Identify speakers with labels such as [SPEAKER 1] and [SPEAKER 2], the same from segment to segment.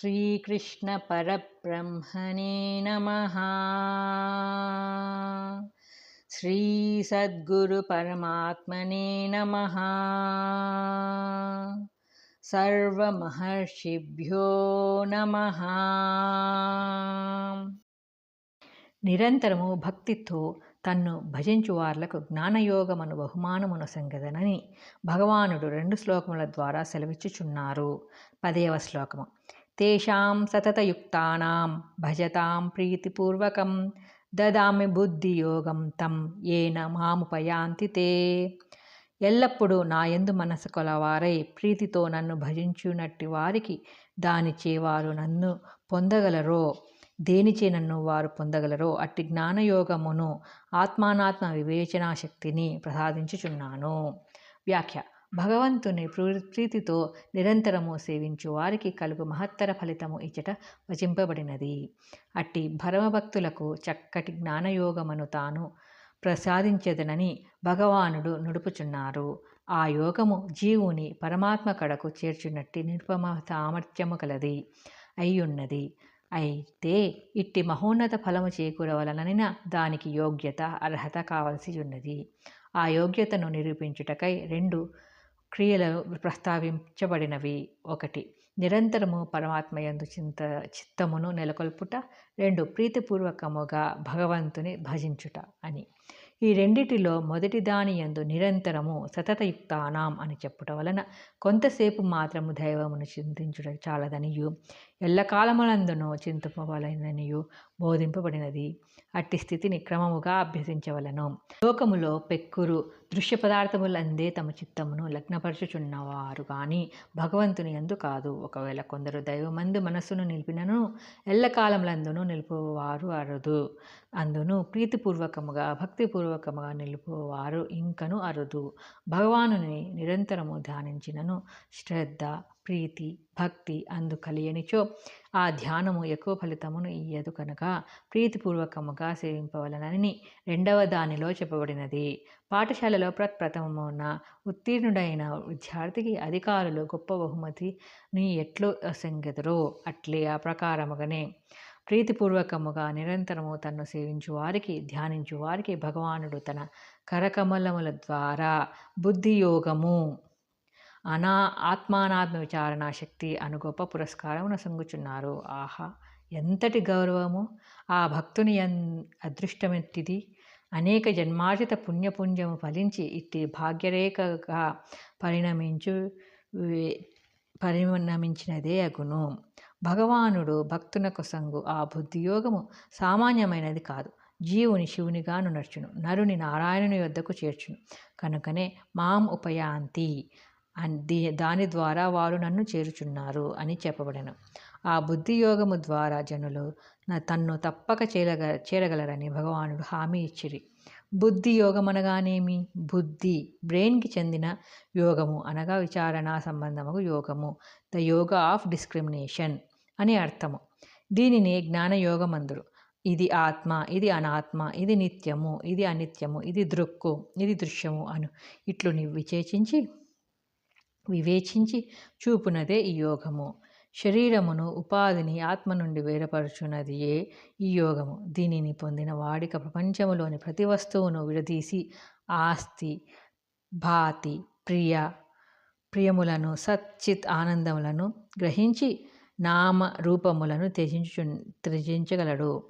[SPEAKER 1] श्रीकृष्णपरब्रह्मणे नमः श्रीसद्गुरुपरमात्मने नमः సర్వమహర్షిభ్యో నమ నిరంతరము భక్తితో తన్ను భజించు వార్లకు జ్ఞానయోగమను బహుమానమును సంగదనని భగవానుడు రెండు శ్లోకముల ద్వారా సెలవిచ్చుచున్నారు పదేవ శ్లోకము తేషాం సతతయుక్తానాం భజతాం ప్రీతిపూర్వకం దదామి బుద్ధియోగం తం ఏన మాముపయాంతి తే ఎల్లప్పుడూ నా యందు మనసు కొలవారై ప్రీతితో నన్ను భజించునట్టి వారికి దానిచే వారు నన్ను పొందగలరో దేనిచే నన్ను వారు పొందగలరో అట్టి జ్ఞానయోగమును ఆత్మానాత్మ వివేచనా శక్తిని ప్రసాదించుచున్నాను। వ్యాఖ్య భగవంతుని ప్రీతితో నిరంతరము సేవించు వారికి కలుగు మహత్తర ఫలితము ఇచ్చట వచింపబడినది. అట్టి భరమభక్తులకు చక్కటి జ్ఞానయోగమును తాను ప్రసాదించదనని భగవానుడు నుడుపుచున్నారు. ఆ యోగము జీవుని పరమాత్మ కడకు చేర్చున్నట్టి నిరుపమ సామర్థ్యము కలది అయ్యున్నది. అయితే ఇట్టి మహోన్నత ఫలము చేకూరవలననిన దానికి యోగ్యత అర్హత కావలసి ఉన్నది ఆ యోగ్యతను నిరూపించుటకై రెండు క్రియలు ప్రస్తావించబడినవి ఒకటి. నిరంతరము పరమాత్మయందు చింత చిత్తమును నెలకొల్పుట రెండు ప్రీతిపూర్వకముగా భగవంతుని భజించుట అని. ఈ రెండిటిలో మొదటి దాని ఎందు నిరంతరము సతతయుక్తానాం అని చెప్పుట వలన కొంతసేపు మాత్రము దైవమును చింతించుట చాలదనియు. ఎల్లకాలములందునూ చింతపవలననియు బోధింపబడినది. అట్టి స్థితిని క్రమముగా అభ్యసించవలను. లోకములో పెక్కురు దృశ్య పదార్థములందే తమ చిత్తమును లగ్నపరచుచున్నవారు కానీ భగవంతుని ఎందు కాదు. ఒకవేళ కొందరు దైవమందు మనస్సును నిలిపినను ఎల్లకాలములందునూ నిలుపువారు అరుదు. అందును ప్రీతిపూర్వకముగా భక్తిపూర్వకముగా నిలుపువారు ఇంకను అరుదు. భగవానుని నిరంతరము ధ్యానించినను శ్రద్ధ ప్రీతి భక్తి అందు కలియనిచో ఆ ధ్యానము ఎక్కువ ఫలితమును ఇయ్యదు కనుక ప్రీతిపూర్వకముగా సేవింపవలనని రెండవ దానిలో చెప్పబడినది. పాఠశాలలో ప్రప్రథమమున ఉత్తీర్ణుడైన విద్యార్థికి అధికారులు గొప్ప బహుమతిని ఎట్లు సంగెదరో అట్లే ఆ ప్రకారముగానే ప్రీతిపూర్వకముగా నిరంతరము తన్ను సేవించు వారికి ధ్యానించు వారికి భగవానుడు తన కరకమలముల ద్వారా బుద్ధియోగము అనా ఆత్మానాత్మ విచారణ శక్తి అను గొప్ప పురస్కారమును సంగుచున్నారు ఆహా ఎంతటి గౌరవము! ఆ భక్తుని ఎన్ అదృష్టమెట్టిది అనేక జన్మార్జిత పుణ్యపుణ్యము ఫలించి ఇట్టి భాగ్యరేఖగా పరిణమించు పరిణమించినదే అగును. భగవానుడు భక్తునకు సంగు ఆ బుద్ధియోగము సామాన్యమైనది కాదు. జీవుని శివునిగాను నడుచును నరుని నారాయణుని వద్దకు చేర్చును. కనుకనే మాం ఉపయాంతి. ది దాని ద్వారా వారు నన్ను చేరుచున్నారు అని చెప్పబడను. ఆ బుద్ధి యోగము ద్వారా జనులు తన్ను తప్పక చేరగ చేరగలరని భగవానుడు హామీ ఇచ్చిరి. బుద్ధి యోగం అనగానేమి బుద్ధి బ్రెయిన్కి చెందిన యోగము అనగా విచారణ సంబంధము యోగము. ద యోగ ఆఫ్ డిస్క్రిమినేషన్ అని అర్థము. దీనిని జ్ఞానయోగం అందురు ఇది ఆత్మ ఇది అనాత్మ ఇది నిత్యము ఇది అనిత్యము ఇది దృక్కు ఇది దృశ్యము అను ఇట్లు నీవు విచేచించి వివేచించి చూపునదే ఈ యోగము. శరీరమును ఉపాధిని ఆత్మ నుండి వేరపరచునదియే ఈ యోగము. దీనిని పొందిన వాడిక ప్రపంచములోని ప్రతి వస్తువును విడదీసి ఆస్తి భాతి ప్రియ ప్రియములను సచ్చిత్ ఆనందములను గ్రహించి నామ రూపములను త్యజించు త్యజించగలడు.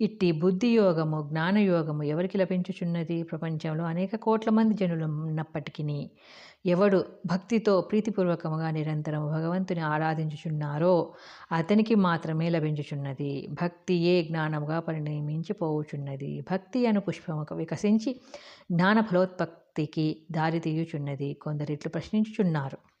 [SPEAKER 1] ఇట్టి బుద్ధి యోగము జ్ఞానయోగము ఎవరికి లభించుచున్నది ప్రపంచంలో? అనేక కోట్ల మంది జనులు ఉన్నప్పటికీ ఎవడు భక్తితో ప్రీతిపూర్వకముగా నిరంతరం భగవంతుని ఆరాధించుచున్నారో అతనికి మాత్రమే లభించుచున్నది. భక్తియే జ్ఞానముగా పరిణమించిపోవుచున్నది. భక్తి అను పుష్పము వికసించి జ్ఞాన ఫలోత్పత్తికి దారి తీయుచున్నది. కొందరిట్లు ప్రశ్నించుచున్నారు.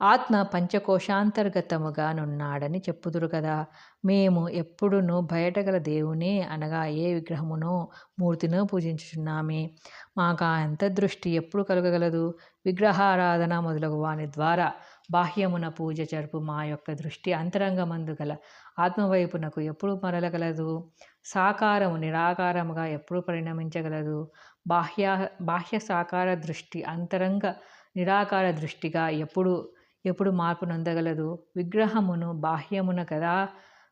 [SPEAKER 1] ఆత్మ పంచకోశాంతర్గతముగానున్నాడని చెప్పుదురు కదా. మేము ఎప్పుడునూ బయటగల దేవునే అనగా ఏ విగ్రహమునో మూర్తినో పూజించుచున్నామే. మాకు అంత దృష్టి ఎప్పుడు కలగగలదు? విగ్రహారాధన మొదలగు వాని ద్వారా బాహ్యమున పూజ జరుపు మా యొక్క దృష్టి అంతరంగమందు గల ఆత్మవైపునకు ఎప్పుడు మరలగలదు? సాకారము నిరాకారముగా ఎప్పుడు పరిణమించగలదు? బాహ్య బాహ్య సాకార దృష్టి అంతరంగ నిరాకార దృష్టిగా ఎప్పుడు ఎప్పుడు మార్పు నొందగలదు. విగ్రహమును బాహ్యమున కదా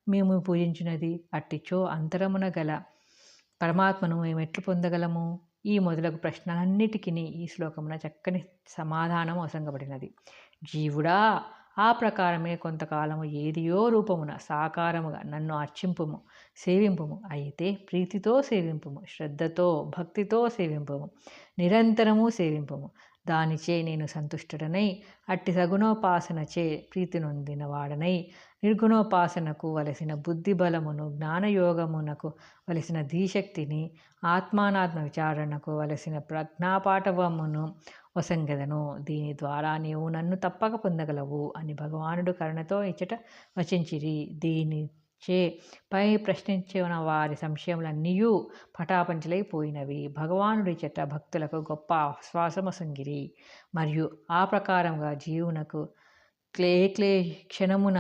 [SPEAKER 1] మేము పూజించినది. అట్టిచో అంతరమున గల పరమాత్మను మేము ఎట్లు పొందగలము? ఈ మొదలగు ప్రశ్నలన్నిటికీ ఈ శ్లోకమున చక్కని సమాధానం అవసరంగబడినది జీవుడా ఆ ప్రకారమే కొంతకాలము ఏదియో రూపమున సాకారముగా నన్ను అర్చింపుము సేవింపుము. అయితే ప్రీతితో సేవింపుము శ్రద్ధతో భక్తితో సేవింపుము నిరంతరము సేవింపుము. దానిచే నేను సంతుష్టుడనై అట్టి సగుణోపాసనచే ప్రీతి నొందిన వాడనై నిర్గుణోపాసనకు వలసిన బుద్ధి బలమును జ్ఞానయోగమునకు వలసిన ధీశక్తిని ఆత్మానాత్మ విచారణకు వలసిన ప్రజ్ఞాపాఠవమును వసంగదను. దీని ద్వారా నీవు నన్ను తప్పక పొందగలవు అని భగవానుడు కరుణతో ఇచ్చట వచించిరి. దీని చే పై ప్రశ్నించిన వారి సంశయములన్నీయూ పటాపంచలైపోయినవి. భగవానుడి చెట్ట భక్తులకు గొప్ప ఆశ్వాసము సంగిరి. మరియు ఆ ప్రకారంగా జీవునకు క్లే క్లే క్షణమున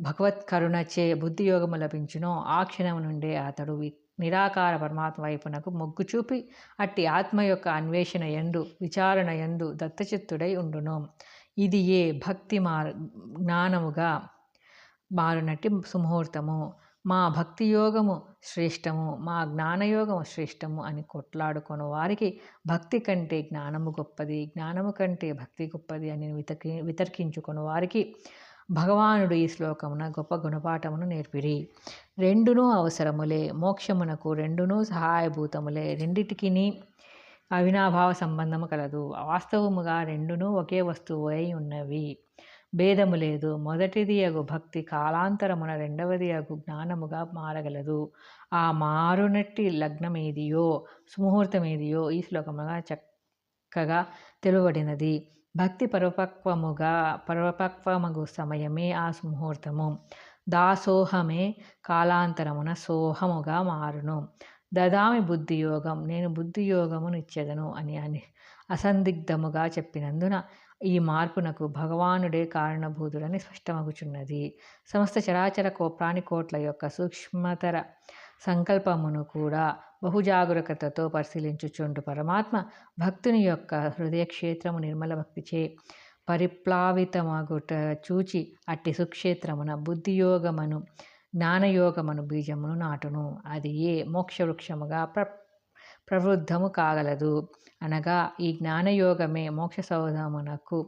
[SPEAKER 1] భగవత్ కరుణచే బుద్ధియోగము లభించునో ఆ క్షణం నుండే అతడు నిరాకార పరమాత్మ వైపునకు మొగ్గు చూపి అట్టి ఆత్మ యొక్క అన్వేషణ ఎందు విచారణ ఎందు దత్తచిత్తుడై ఉండును. ఇది ఏ భక్తి మార్ జ్ఞానముగా మారునటి సుముహూర్తము. మా భక్తి యోగము శ్రేష్టము మా జ్ఞానయోగము శ్రేష్టము అని కొట్లాడుకున్న వారికి భక్తి కంటే జ్ఞానము గొప్పది జ్ఞానము కంటే భక్తి గొప్పది అని వితకి వితర్కించుకున్న వారికి భగవానుడు ఈ శ్లోకమున గొప్ప గుణపాఠమును నేర్పిరి. రెండునూ అవసరములే మోక్షమునకు రెండునూ సహాయభూతములే రెండిటికి అవినాభావ సంబంధము కలదు. వాస్తవముగా రెండునూ ఒకే వస్తువు అయి ఉన్నవి. భేదము లేదు. మొదటిది అగు భక్తి కాలాంతరమున రెండవది అగు జ్ఞానముగా మారగలదు. ఆ మారునట్టి లగ్నమేదియో సుముహూర్తమేదియో ఈ శ్లోకముగా చక్కగా తెలువబడినది భక్తి పరపక్వముగా పరపక్వము సమయమే ఆ సుముహూర్తము. దాసోహమే కాలాంతరమున సోహముగా మారును. దదామి బుద్ధియోగం నేను బుద్ధియోగమును ఇచ్చేదను అని అని అసందిగ్ధముగా చెప్పినందున ఈ మార్పునకు భగవానుడే కారణభూతుడని స్పష్టమగుచున్నది. సమస్త చరాచర కో ప్రాణికోట్ల యొక్క సూక్ష్మతర సంకల్పమును కూడా బహుజాగరూకతతో పరిశీలించుచుండు పరమాత్మ భక్తుని యొక్క హృదయక్షేత్రము నిర్మల భక్తిచే పరిప్లావితమగుట చూచి అట్టి సుక్షేత్రమున బుద్ధియోగమను జ్ఞానయోగమను బీజమును నాటును. అది ఏ మోక్షవృక్షముగా ప్ర ప్రవృద్ధము కాగలదు. అనగా ఈ జ్ఞానయోగమే మోక్ష సౌధమునకు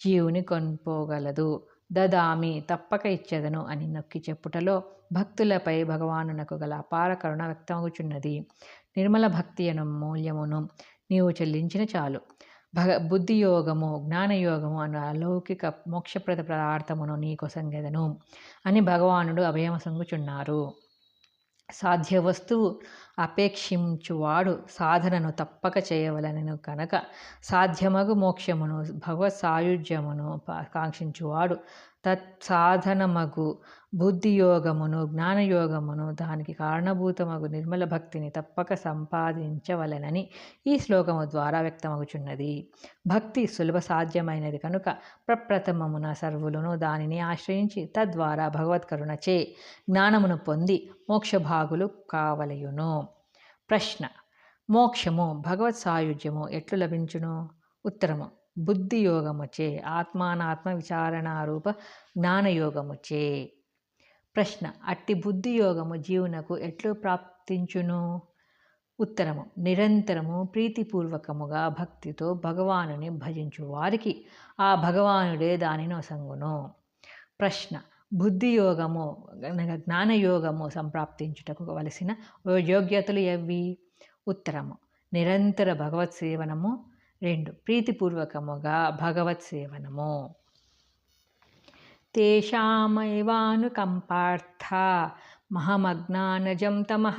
[SPEAKER 1] జీవుని కొనుపోగలదు. దదామి తప్పక ఇచ్చెదను అని నొక్కి చెప్పుటలో భక్తులపై భగవానునకు గల అపార కరుణ వ్యక్తమగుచున్నది. నిర్మల భక్తి అను మూల్యమును నీవు చెల్లించిన చాలు. భగ బుద్ధియోగము జ్ఞానయోగము అను అలౌకిక మోక్షప్రద పదార్థమును నీకొసంగెదను అని భగవానుడు అభయమసంగుచున్నారు. సాధ్య వస్తువు అపేక్షించువాడు సాధనను తప్పక చేయవలనను కనుక సాధ్యమగు మోక్షమును భగవత్ సాయుధ్యమును కాంక్షించువాడు. తత్సాధనమగు బుద్ధియోగమును జ్ఞానయోగమును దానికి కారణభూతమగు నిర్మల భక్తిని తప్పక సంపాదించవలెనని ఈ శ్లోకము ద్వారా వ్యక్తమగుచున్నది. భక్తి సులభ సాధ్యమైనది కనుక ప్రప్రథమమున సర్వులను దానిని ఆశ్రయించి తద్వారా భగవత్కరుణచే జ్ఞానమును పొంది మోక్షభాగులు కావలయును. ప్రశ్న మోక్షము భగవత్ సాయుధ్యము ఎట్లు లభించును? ఉత్తరము బుద్ధియోగముచే ఆత్మానాత్మ విచారణారూప జ్ఞానయోగముచే. ప్రశ్న అట్టి బుద్ధి యోగము జీవునకు ఎట్లు ప్రాప్తించును? ఉత్తరము నిరంతరము ప్రీతిపూర్వకముగా భక్తితో భగవానుని భజించు వారికి ఆ భగవానుడే దానిని ఒసంగును ప్రశ్న బుద్ధి యోగము జ్ఞానయోగము సంప్రాప్తించుటకు వలసిన యోగ్యతలు ఎవి ఉత్తరము నిరంతర భగవత్ సేవనము. రెండు ప్రీతిపూర్వకముగా భగవత్ సేవనము. తేషామైవానుకంపార్థ మహమజ్ఞానజం తమః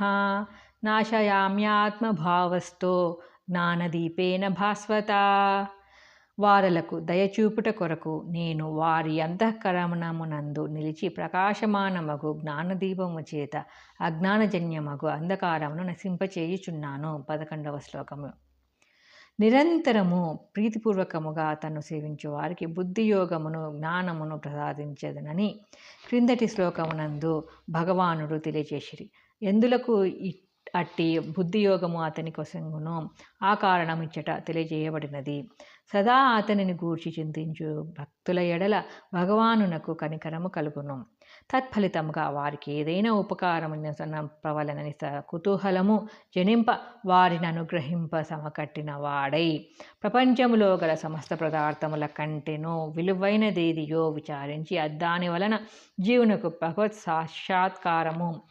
[SPEAKER 1] నాశయామ్యాత్మభావస్థో జ్ఞానదీపేన భాస్వత వారలకు దయచూపుట కొరకు నేను వారి అంతఃకరణమునందు నిలిచి ప్రకాశమానమగు జ్ఞానదీపము చేత అజ్ఞానజన్యమగు అంధకారమును నశింపచేయుచున్నాను. పదకొండవ శ్లోకము. నిరంతరము ప్రీతిపూర్వకముగా తను సేవించు వారికి బుద్ధియోగమును జ్ఞానమును ప్రసాదించదనని క్రిందటి శ్లోకమునందు భగవానుడు తెలియజేసిరి ఎందులకు అట్టి బుద్ధియోగము అతని కొసంగును ఆ కారణమిచ్చట తెలియజేయబడినది. సదా అతనిని గూర్చి చింతించు భక్తుల ఎడల భగవానునకు కనికరము కలుగును. తత్ఫలితముగా వారికి ఏదైనా ఉపకారము ప్రవలనని కుతూహలము జనింప వారిని అనుగ్రహింప సమకట్టిన వాడై. ప్రపంచములో గల సమస్త పదార్థముల కంటెనో విలువైనదేదియో విచారించి దాని వలన జీవునకు భగవత్ సాక్షాత్కారము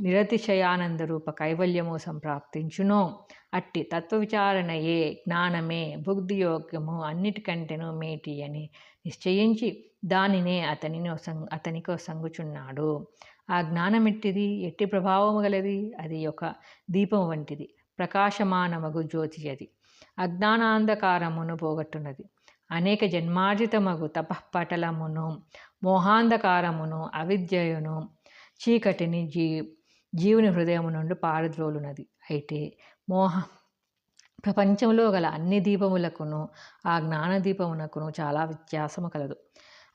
[SPEAKER 1] నిరతిశయానంద రూప కైవల్యము సంప్రాప్తించునో. అట్టి తత్వ విచారణయే జ్ఞానమే భుగ్ధియోగ్యము అన్నిటికంటేనూ మేటి అని నిశ్చయించి దానినే అతనిని అతనికో సంగుచున్నాడు. ఆ జ్ఞానం ఎట్టిది ఎట్టి ప్రభావము గలది? అది ఒక దీపం వంటిది. ప్రకాశమానమగు జ్యోతి అది అజ్ఞానాంధకారమును పోగొట్టున్నది. అనేక జన్మార్జితమగు తపఃపటలమును మోహాంధకారమును అవిద్యయును చీకటిని జీ జీవుని హృదయము నుండి పారద్రోలునది అయితే మోహ ప్రపంచంలో గల అన్ని దీపములకును ఆ జ్ఞానదీపమునకును చాలా వ్యత్యాసము కలదు.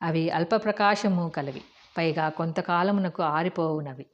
[SPEAKER 1] అవి అల్ప ప్రకాశము కలవి. పైగా కొంతకాలమునకు ఆరిపోవునవి.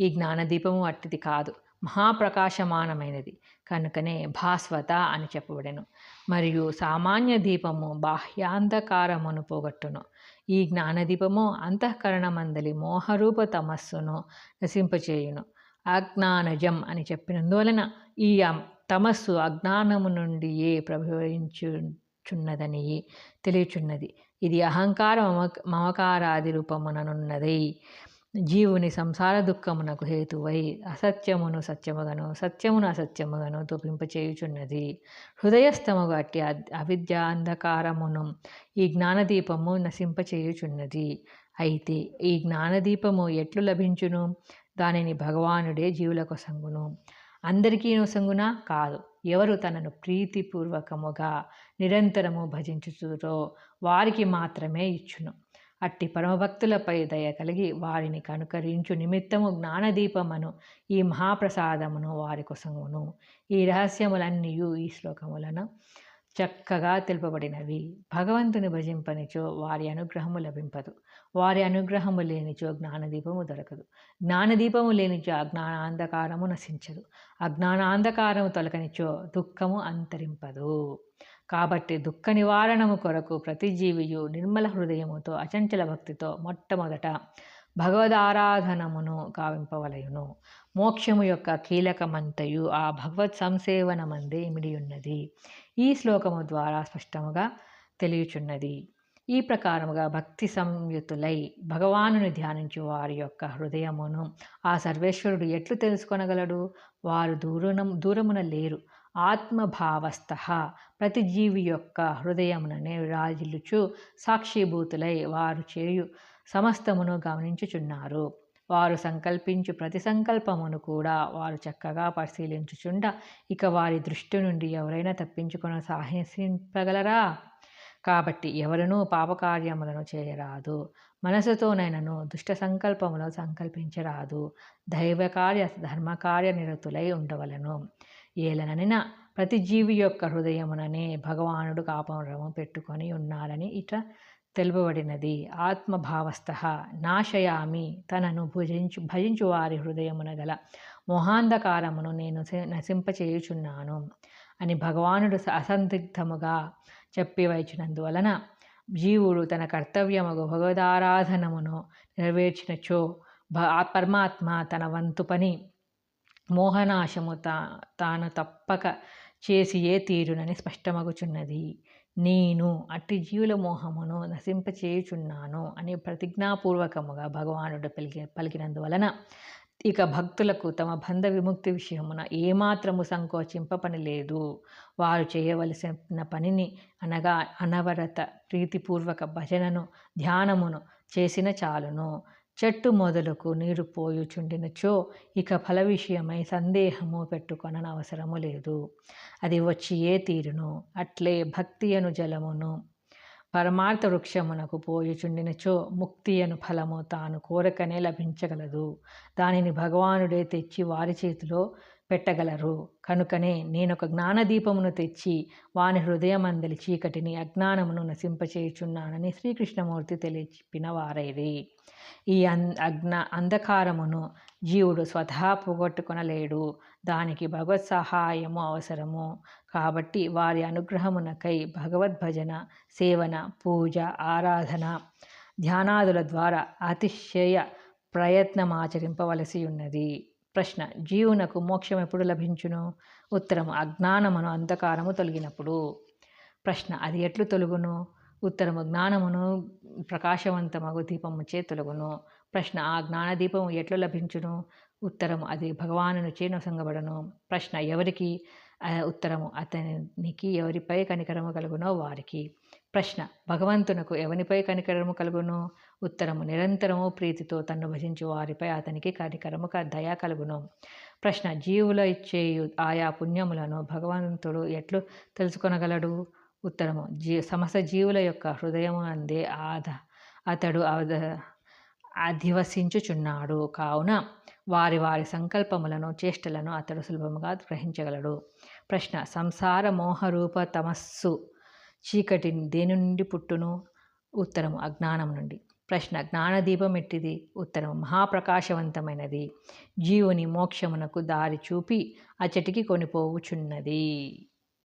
[SPEAKER 1] ఈ జ్ఞానదీపము అట్టిది కాదు. మహాప్రకాశమానమైనది. కనుకనే భాస్వత అని చెప్పబడెను. మరియు సామాన్య దీపము బాహ్యాంధకారమును పోగొట్టును. ఈ జ్ఞానదీపము అంతఃకరణమందలి మోహరూప తమస్సును నశింపచేయును. అజ్ఞానజం అని చెప్పినందువలన ఈ తమస్సు అజ్ఞానము నుండి ఏ ప్రభవించుచున్నదని తెలియచున్నది. ఇది అహంకార మమకారాది రూపముననున్నది. జీవుని సంసార దుఃఖమునకు హేతువై అసత్యమును సత్యముగను సత్యమును అసత్యముగను తొపింపచేయుచున్నది హృదయస్థము గట్టి అవిద్య అంధకారమును ఈ జ్ఞానదీపము నశింపచేయుచున్నది. అయితే ఈ జ్ఞానదీపము ఎట్లు లభించును? దానిని భగవానుడే జీవులకు సంగును అందరికీ నొసంగునా కాదు. ఎవరు తనను ప్రీతిపూర్వకముగా నిరంతరము భజించుతురో వారికి మాత్రమే ఇచ్చును. అట్టి పరమభక్తులపై దయ కలిగి వారిని కనుకరించు నిమిత్తము జ్ఞానదీపమను ఈ మహాప్రసాదమును వారి కోసమును ఈ రహస్యములన్నీయు ఈ శ్లోకములను చక్కగా తెలుపబడినవి. భగవంతుని భజింపనిచో వారి అనుగ్రహము లభింపదు. వారి అనుగ్రహము లేనిచో జ్ఞానదీపము దొరకదు. జ్ఞానదీపము లేనిచో అజ్ఞానాంధకారము నశించదు. అజ్ఞానాంధకారము తొలకనిచో దుఃఖము అంతరింపదు. కాబట్టి దుఃఖ నివారణము కొరకు ప్రతి జీవియు నిర్మల హృదయముతో అచంచల భక్తితో మొట్టమొదట భగవదారాధనమును కావింపవలయును మోక్షము యొక్క కీలకమంతయు ఆ భగవత్ సంసేవనమందే ఇమిడి ఉన్నది ఈ శ్లోకము ద్వారా స్పష్టముగా తెలియచున్నది. ఈ ప్రకారముగా భక్తి సంయుతులై భగవానుని ధ్యానించు వారి యొక్క హృదయమును ఆ సర్వేశ్వరుడు ఎట్లు తెలుసుకొనగలడు? వారు దూరం దూరమున లేరు. ఆత్మభావస్థ ప్రతి జీవి యొక్క హృదయముననే రాజిల్లుచు సాక్షిభూతులై వారు చేయు సమస్తమును గమనించుచున్నారు. వారు సంకల్పించు ప్రతి సంకల్పమును కూడా వారు చక్కగా పరిశీలించుచుండ ఇక వారి దృష్టి నుండి ఎవరైనా తప్పించుకుని సాహసింపగలరా? కాబట్టి ఎవరునూ పాపకార్యములను చేయరాదు. మనసుతోనైనను దుష్ట సంకల్పములను సంకల్పించరాదు. దైవకార్య ధర్మకార్య నిరతులై ఉండవలను. ఏలననిన ప్రతి జీవి యొక్క హృదయముననే భగవానుడు కాపరము పెట్టుకొని ఉన్నారని ఇట తెలుపబడినది. ఆత్మభావస్థ నాశయామి తనను భుజించు భజించు వారి హృదయమున గల మొహాంధకారమును నేను నశింపచేయుచున్నాను అని భగవానుడు అసందిగ్ధముగా చెప్పివచ్చినందువలన జీవుడు తన కర్తవ్యముగు భగవదారాధనమును నెరవేర్చినచో పరమాత్మ తన వంతు పని మోహనాశము తా తాను తప్పక చేసి ఏ తీరునని స్పష్టమగుచున్నది. నేను అట్టి జీవుల మోహమును నశింపచేయుచున్నాను అని ప్రతిజ్ఞాపూర్వకముగా భగవానుడు పలికి పలికినందువలన ఇక భక్తులకు తమ బంధ విముక్తి విషయమున ఏమాత్రము సంకోచింప పని లేదు వారు చేయవలసిన పనిని అనగా అనవరత ప్రీతిపూర్వక భజనను ధ్యానమును చేసిన చాలును. చెట్టు మొదలకు నీరు పోయుచుండినచో ఇక ఫల విషయమై సందేహము పెట్టుకొననవసరము లేదు. అది వచ్చి ఏ తీరును? అట్లే భక్తి అను జలమును పరమార్థ వృక్షమునకు పోయుచుండినచో ముక్తి అను ఫలము తాను కోరకనే లభించగలదు. దానిని భగవానుడే తెచ్చి వారి చేతిలో పెట్టగలరు. కనుకనే నేనొక జ్ఞానదీపమును తెచ్చి వాని హృదయమందలి చీకటిని అజ్ఞానమును నశింపచేయుచున్నానని శ్రీకృష్ణమూర్తి తెలియచెప్పిన వారైరి ఈ అన్ అజ్ఞ అంధకారమును జీవుడు స్వతహా పోగొట్టుకొనలేడు. దానికి భగవత్ సహాయము అవసరము. కాబట్టి వారి అనుగ్రహమునకై భగవద్భజన సేవన పూజ ఆరాధన ధ్యానాదుల ద్వారా అతిశయ ప్రయత్నం ఆచరింపవలసి ఉన్నది. ప్రశ్న జీవునకు మోక్షం ఎప్పుడు లభించును? ఉత్తరం అజ్ఞానమును అంధకారము తొలగినప్పుడు. ప్రశ్న అది ఎట్లు తొలుగును? ఉత్తరము జ్ఞానమును ప్రకాశవంతమగు దీపముచే తొలగును. ప్రశ్న ఆ జ్ఞానదీపము ఎట్లు లభించును? ఉత్తరం అది భగవానునిచే నొసంగబడును. ప్రశ్న ఎవరికి? ఉత్తరము అతనికి ఎవరిపై కనికరము కలుగునో వారికి. ప్రశ్న. భగవంతునకు ఎవనిపై కనికరము కలుగును? ఉత్తరము నిరంతరము ప్రీతితో తన్ను భజించు వారిపై అతనికి కనికరము క- దయ కలుగును. ప్రశ్న. జీవుల ఇచ్చేయు ఆయా పుణ్యములను భగవంతుడు ఎట్లు తెలుసుకొనగలడు? ఉత్తరము. జీ సమస్త జీవుల యొక్క హృదయము అందే ఆధ అతడు అద అధివసించుచున్నాడు. కావున వారి వారి సంకల్పములను చేష్టలను అతడు సులభముగా గ్రహించగలడు. ప్రశ్న. సంసార మోహరూప తమస్సు చీకటి దేని నుండి పుట్టును? ఉత్తరం అజ్ఞానం నుండి. ప్రశ్న జ్ఞానదీపం ఎట్టిది? ఉత్తరం మహాప్రకాశవంతమైనది. జీవుని మోక్షమునకు దారి చూపి అచటికి కొనిపోవుచున్నది.